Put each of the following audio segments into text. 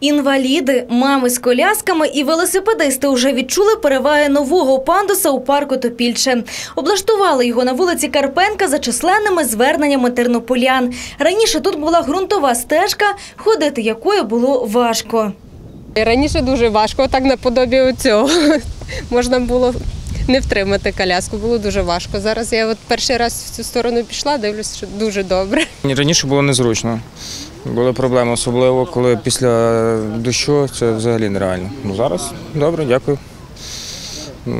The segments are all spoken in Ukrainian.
Інваліди, мами з колясками і велосипедисти вже відчули переваги нового пандуса у парку Топільче. Облаштували його на вулиці Карпенка за численними зверненнями тернополян. Раніше тут була ґрунтова стежка, ходити якою було важко. Раніше дуже важко, так наподобі цього. Можна було не втримати коляску, було дуже важко. Зараз я от перший раз в цю сторону пішла, дивлюся, що дуже добре. Раніше було незручно. Були проблеми, особливо коли після дощу це взагалі нереально. Ну зараз добре, дякую.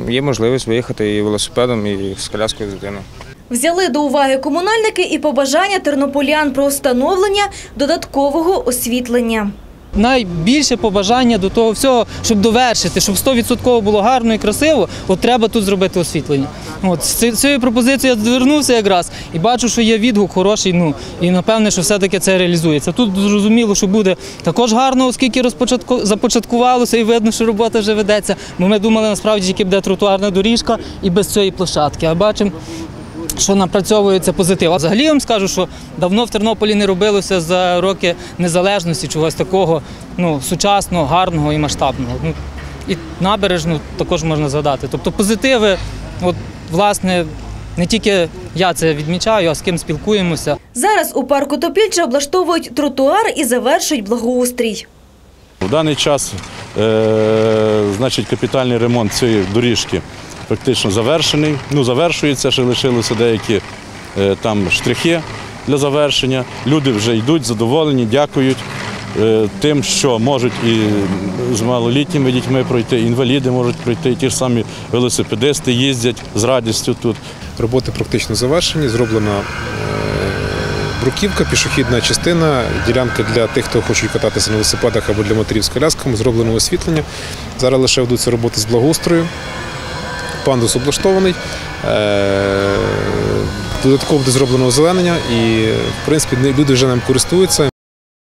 Є можливість виїхати і велосипедом, і з коляскою з дитиною. Взяли до уваги комунальники і побажання тернополян про встановлення додаткового освітлення. Найбільше побажання до того всього, щоб довершити, щоб 100% було гарно і красиво, от треба тут зробити освітлення. От з цією пропозицією я звернувся якраз і бачу, що є відгук хороший. Ну і напевне, що все-таки це реалізується. Тут зрозуміло, що буде також гарно, оскільки розпочатку започаткувалося і видно, що робота вже ведеться. Бо ми думали насправді, тільки буде тротуарна доріжка і без цієї площадки. А бачимо, що напрацьовується позитив. А взагалі я вам скажу, що давно в Тернополі не робилося за роки незалежності чогось такого ну, сучасного, гарного і масштабного. Ну, і набережну також можна згадати. Тобто позитиви, от, власне, не тільки я це відмічаю, а з ким спілкуємося. Зараз у парку Топільче облаштовують тротуар і завершують благоустрій. В даний час е, значить, капітальний ремонт цієї доріжки практично завершений. Ну, завершується, ще лишилися деякі е, там штрихи для завершення. Люди вже йдуть задоволені, дякують тим, що можуть і з малолітніми дітьми пройти, інваліди можуть пройти, і ті ж самі велосипедисти їздять з радістю тут. Роботи практично завершені. Зроблена е, бруківка, пішохідна частина, ділянка для тих, хто хочуть кататися на велосипедах або для матерів з колясками, зроблено освітлення. Зараз лише ведуться роботи з благоустрою. Пандус облаштований. Е, Додатково буде зроблено озеленення і, в принципі, люди вже ним користуються.